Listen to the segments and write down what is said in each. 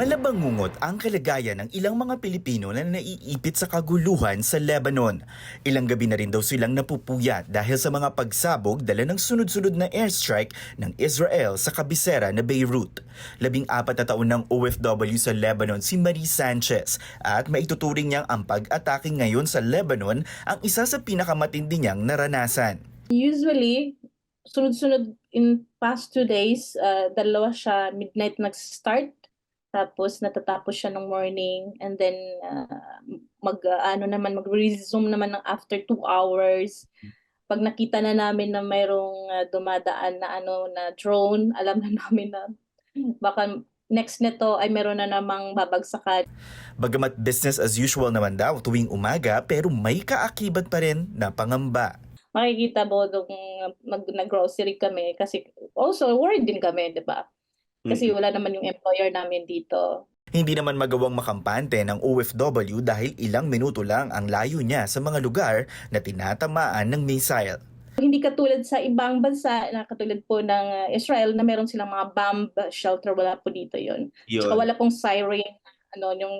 Malabangungot ang kalagayan ng ilang mga Pilipino na naiipit sa kaguluhan sa Lebanon. Ilang gabi na rin daw silang napupuyat dahil sa mga pagsabog dala ng sunod-sunod na airstrike ng Israel sa kabisera na Beirut. Labing apat na taon ng OFW sa Lebanon si Marie Sanchez at maituturing niyang ang pag-atake ngayon sa Lebanon ang isa sa pinakamatindi niyang naranasan. Usually, sunod-sunod in past two days, uh, dalawa siya, midnight nag-start. Tapos natatapos siya ng morning and then uh, mag uh, ano naman mag-resume naman ng after two hours. Pag nakita na namin na mayroong uh, dumadaan na ano na drone, alam na namin na baka next nito ay meron na namang babagsakan. Bagamat business as usual naman daw tuwing umaga pero may kaakibat pa rin na pangamba. Makikita mo nung mag nag-grocery kami kasi also worried din kami, 'di ba? Kasi wala naman yung employer namin dito. Hindi naman magawang makampante ng OFW dahil ilang minuto lang ang layo niya sa mga lugar na tinatamaan ng missile. Hindi katulad sa ibang bansa na katulad po ng Israel na meron silang mga bomb shelter, wala po dito yon. Tsaka wala pong siren, ano, yung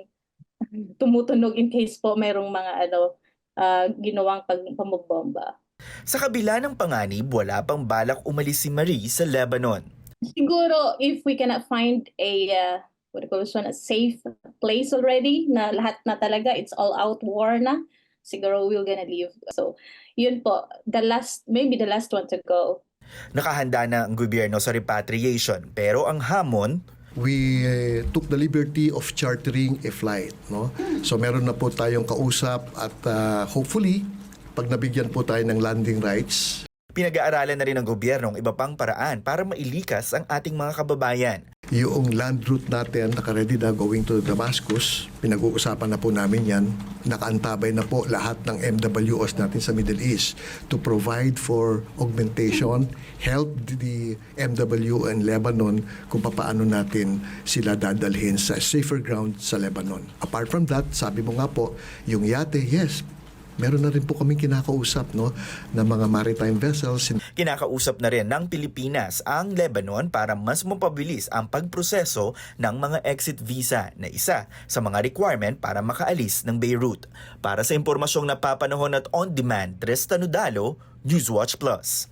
tumutunog in case po merong mga ano, uh, ginawang pag pamugbomba. Sa kabila ng panganib, wala pang balak umalis si Marie sa Lebanon. Siguro if we cannot find a uh, what do you call this one, a safe place already na lahat na talaga it's all out war na siguro we're gonna leave. So yun po the last maybe the last one to go. Nakahanda na ang gobyerno sa repatriation pero ang hamon, we uh, took the liberty of chartering a flight no? So meron na po tayong kausap at uh, hopefully pag nabigyan po tayo ng landing rights pinag-aaralan na rin ng gobyerno ang iba pang paraan para mailikas ang ating mga kababayan. yung land route natin naka-ready na going to Damascus. Pinag-uusapan na po namin yan. Nakaantabay na po lahat ng MWOs natin sa Middle East to provide for augmentation help the MW and Lebanon kung paano natin sila dadalhin sa safer ground sa Lebanon. Apart from that sabi mo nga po yung yate yes meron na rin po kaming kinakausap no ng mga maritime vessels Kinakausap na rin ng Pilipinas ang Lebanon para mas mapabilis ang pagproseso ng mga exit visa na isa sa mga requirement para makaalis ng Beirut. Para sa impormasyong napapanahon at on-demand, Tristan Udalo, Newswatch Plus.